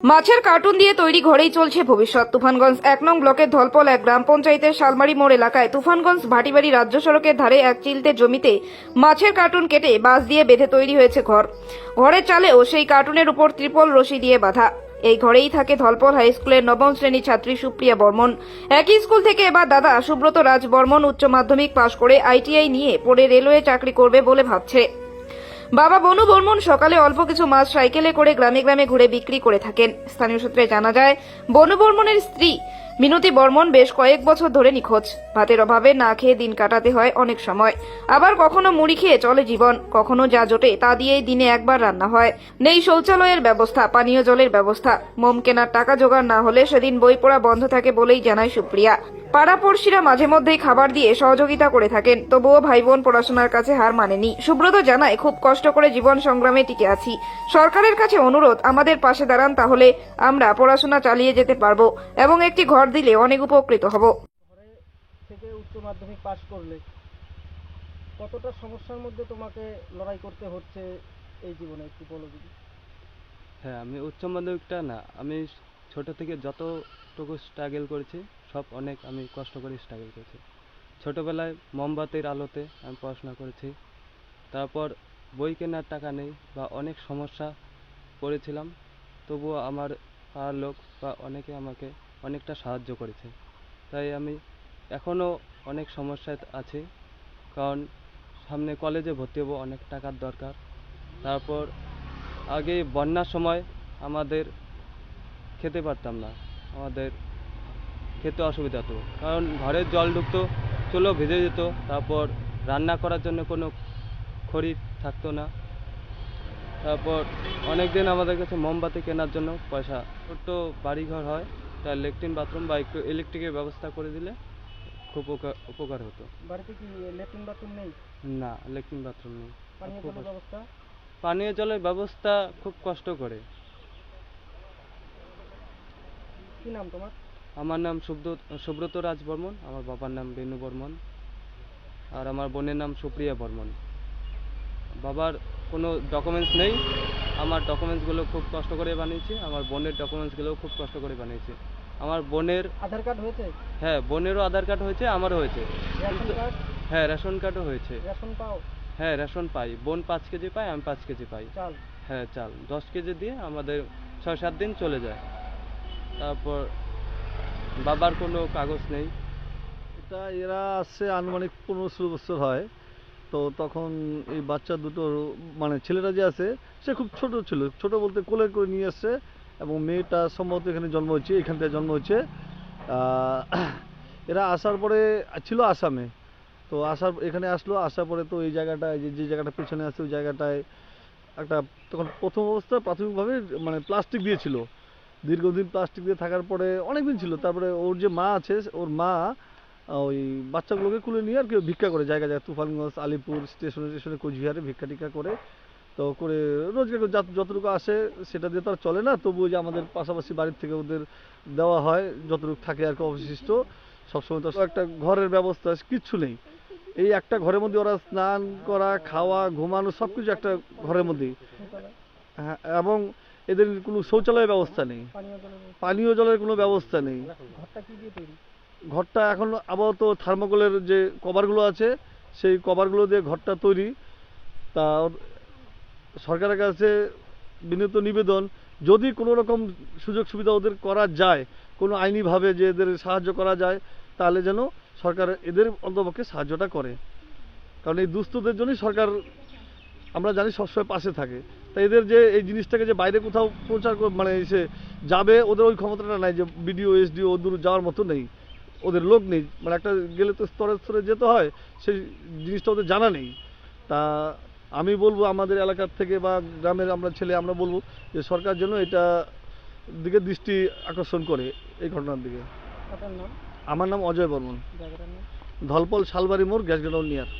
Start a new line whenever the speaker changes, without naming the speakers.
মাছের কার্টুন দিয়ে তৈরি ঘরেই চলছে ভবিষ্যৎ। তুফানগঞ্জ এক নং ব্লকের ধলপল এক গ্রাম পঞ্চায়েতের শালমারি মোড় এলাকায় তুফানগঞ্জ ভাটিবাড়ি রাজ্য সড়কের ধারে এক চিলতে জমিতে মাছের কার্টুন কেটে বাঁশ দিয়ে বেঁধে তৈরি হয়েছে ঘর। ঘরের চালেও সেই কার্টুনের উপর ত্রিপল রশি দিয়ে বাঁধা। এই ঘরেই থাকে ধলপল হাই স্কুলের নবম শ্রেণি ছাত্রী সুপ্রিয়া বর্মন। একই স্কুল থেকে এবার দাদা সুব্রত রাজ বর্মন উচ্চ মাধ্যমিক পাশ করে আইটিআই নিয়ে পরে রেলওয়ে চাকরি করবে বলে ভাবছে। বাবা, বনু বর্মন সকালে অল্প কিছু মাছ সাইকেলে করে গ্রামে গ্রামে ঘুরে বিক্রি করে থাকেন। স্থানীয় সূত্রে জানা যায়, বনু বর্মনের স্ত্রী মিনতি বর্মন বেশ কয়েক বছর ধরে নিখোঁজ। ভাতের অভাবে না খেয়ে দিন কাটাতে হয় অনেক সময়। আবার কখনো মুড়ি খেয়ে চলে জীবন। কখনো যা জোটে তা দিয়েই দিনে একবার রান্না হয়। নেই শৌচালয়ের ব্যবস্থা, পানীয় জলের ব্যবস্থা। মোম কেনার টাকা জোগাড় না হলে সেদিন বই পড়া বন্ধ থাকে বলেই জানায় সুপ্রিয়া। পাড়াপড়শিরা মাঝে মধ্যেই খাবার দিয়ে সহযোগিতা করে থাকেন, তবুও ভাই বোন পড়াশোনার কাছে হার মানেনি। সুব্রত জানায়, খুব কষ্ট করে জীবন সংগ্রামে টিকে আছি। সরকারের কাছে অনুরোধ, আমাদের পাশে দাঁড়ান তাহলে আমরা পড়াশোনা চালিয়ে যেতে পারব এবং একটি ঘর দিলে অনেক উপকৃত হব।
থেকে উচ্চ মাধ্যমিক পাশ করলে কতটা সমস্যার মধ্যে তোমাকে লড়াই করতে হচ্ছে এই জীবনে একটু বলো যদি।
হ্যাঁ আমি উচ্চ মাধ্যমিকটা না আমি ছোট থেকে যতটুকু স্ট্রাগল করেছি সব অনেক আমি কষ্ট করে স্ট্রাগল করেছি। ছোটবেলায় মোমবাতির আলোতে আমি পড়াশোনা করেছি তারপর বই কেনার টাকা নেই বা অনেক সমস্যা পড়েছিলাম তবুও আমার পাড়ার লোক বা অনেকে আমাকে অনেকটা সাহায্য করেছে। তাই আমি এখনও অনেক সমস্যায় আছি। কারণ সামনে কলেজে ভর্তি হব, অনেক টাকার দরকার। তারপর আগে বন্যার সময় আমাদের খেতে পারতাম না। আমাদের খেতে অসুবিধা হতো। কারণ ঘরের জল ঢুকতো চুলো ভিজে যেত। তারপর রান্না করার জন্য কোনো খড়ি থাকতো না। তারপর অনেক দিন আমাদের কাছে মোমবাতি কেনার জন্য পয়সা, ছোট্ট বাড়িঘর হয়। তার লেট্রিন বাথরুম বা একটু ইলেকট্রিকের ব্যবস্থা করে দিলে খুব উপকার হতো।
বাড়িতে কি লেট্রিন বাথরুম নেই?
না লেট্রিন বাথরুম নেই।
পানীয় জলের ব্যবস্থা?
পানীয় জলের ব্যবস্থা খুব কষ্ট করে।
কি নাম তোমার?
আমার নাম সুব্রত সুব্রত রাজ বর্মন আমার বাবার নাম বেনু বর্মন আর আমার বোনের নাম সুপ্রিয়া বর্মন। বাবার কোনো ডকুমেন্টস নেই। আমার ডকুমেন্টসগুলো খুব কষ্ট করে বানিয়েছি আমার বোনের ডকুমেন্টসগুলোও খুব কষ্ট করে বানিয়েছি। আমার বোনের
আধার কার্ড হয়েছে?
হ্যাঁ বোনেরও আধার কার্ড হয়েছে আমারও হয়েছে। হ্যাঁ রেশন কার্ডও হয়েছে।
রেশন পাও?
হ্যাঁ রেশন পাই। বোন পাঁচ কেজি পায় আমি পাঁচ কেজি পাই।
চাল?
হ্যাঁ চাল। দশ কেজি দিয়ে আমাদের ছয় সাত দিন চলে যায়। তারপর বাবার কোনো কাগজ নেই।
এটা এরা আসছে আনুমানিক পনেরো ষোলো বছর হয়। তো তখন এই বাচ্চা দুটো মানে ছেলেটা যে আছে, সে খুব ছোট ছিল। ছোট বলতে কোলে করে নিয়ে আসছে এবং মেয়েটা সম্ভবত এখানে জন্ম হয়েছে, এখান থেকে জন্ম হয়েছে। এরা আসার পরে ছিল আসামে। তো আসার, এখানে আসলো, আসার পরে তো এই জায়গাটায়, যে যে জায়গাটা পেছনে আছে, ওই জায়গাটায় একটা তখন প্রথম অবস্থায় প্রাথমিকভাবে মানে প্লাস্টিক দিয়েছিল দীর্ঘদিন প্লাস্টিক দিয়ে থাকার পরে অনেক দিন ছিল। তারপরে ওর যে মা আছে, ওর মা ওই বাচ্চাগুলোকে কুলে নিয়ে আর কি ভিক্ষা করে। জায়গা জায়গায় তুফানগঞ্জ আলিপুর স্টেশনে স্টেশনে কোচবিহারে ভিক্ষা টিক্ষা করে তো করে রোজগার যত- যতটুকু আসে সেটা দিয়ে তো আর চলে না। তবুও যে আমাদের পাশাপাশি বাড়ির থেকে ওদের দেওয়া হয় যতটুকু থাকে আর কি অবশিষ্ট সবসময় তো একটা ঘরের ব্যবস্থা কিচ্ছু নেই। এই একটা ঘরের মধ্যে ওরা স্নান করা খাওয়া ঘুমানো সব কিছু একটা ঘরের
শৌচালয়,
হ্যাঁ, এবং এদের কোনো শৌচালয়ের ব্যবস্থা নেই।
পানীয় জলের
কোনো ব্যবস্থা নেই।
ঘরটা
এখন আপাতত থার্মোকলের যে কভারগুলো আছে, সেই কভারগুলো দিয়ে ঘরটা তৈরি। তা সরকারের কাছে বিনীত নিবেদন, যদি কোনো রকম সুযোগ সুবিধা ওদের করা যায়, কোনো আইনিভাবে যে এদের সাহায্য করা যায়, তাহলে যেন সরকার এদের অন্তপক্ষে সাহায্যটা করে। কারণ এই দুস্থদের জন্যই সরকার, আমরা জানি সবসময় পাশে থাকে। তাই এদের যে এই জিনিসটাকে যে বাইরে কোথাও প্রচার মানে এসে যাবে, ওদের ওই ক্ষমতাটা নাই যে বিডিও, এসডিও দূর যাওয়ার মতো নেই। ওদের লোক নেই। মানে একটা গেলে তো স্তরে স্তরে যেতে হয় সেই জিনিসটা ওদের জানা নেই। তা আমি বলব আমাদের এলাকার থেকে বা গ্রামের আমরা ছেলে আমরা বলব যে সরকার যেন এটা দিকে দৃষ্টি আকর্ষণ করে এই ঘটনার দিকে। আমার নাম অজয় বর্মন। ধলপল শালবাড়ি মোড় গ্যাস গ্রাউন্ড নিয়ার।